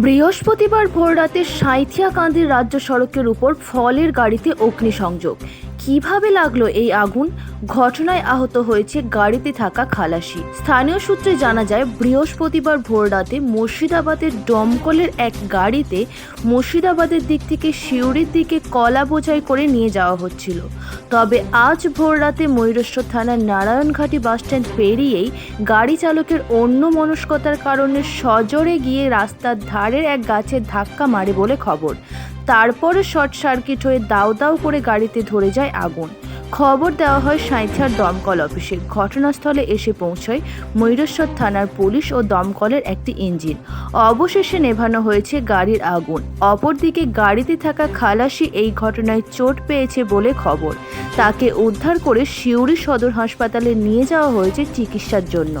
বৃহস্পতিবার ভোররাতে সাঁইথিয়াকান্দির রাজ্য সড়কের উপর ফলের গাড়িতে অগ্নিসংযোগ। কীভাবে লাগল এই আগুন? ঘটনায় আহত হয়েছে গাড়িতে থাকা খালাসি। স্থানীয় সূত্রে জানা যায়, বৃহস্পতিবার ভোররাতে মুর্শিদাবাদের দমকলের এক গাড়িতে মুর্শিদাবাদের দিক থেকে সিউড়ির দিকে কলা বোঝাই করে নিয়ে যাওয়া হচ্ছিল। তবে আজ ভোররাতে ময়ূরেশ্বর থানার নারায়ণঘাটি বাসস্ট্যান্ড পেরিয়েই গাড়ি চালকের অন্য মনস্কতার কারণে সজোরে গিয়ে রাস্তার ধারের এক গাছের ধাক্কা মারে বলে খবর। তারপরে শর্ট সার্কিট হয়ে দাউ দাউ করে গাড়িতে ধরে যায় আগুন। খবর দেওয়া হয় সাঁইথার দমকল অফিসে। ঘটনাস্থলে এসে পৌঁছয় ময়ূরেশ্বর থানার পুলিশ ও দমকলের একটি ইঞ্জিন। অবশেষে নেভানো হয়েছে গাড়ির আগুন। অপরদিকে গাড়িতে থাকা খালাসি এই ঘটনায় চোট পেয়েছে বলে খবর। তাকে উদ্ধার করে সিউড়ি সদর হাসপাতালে নিয়ে যাওয়া হয়েছে চিকিৎসার জন্য।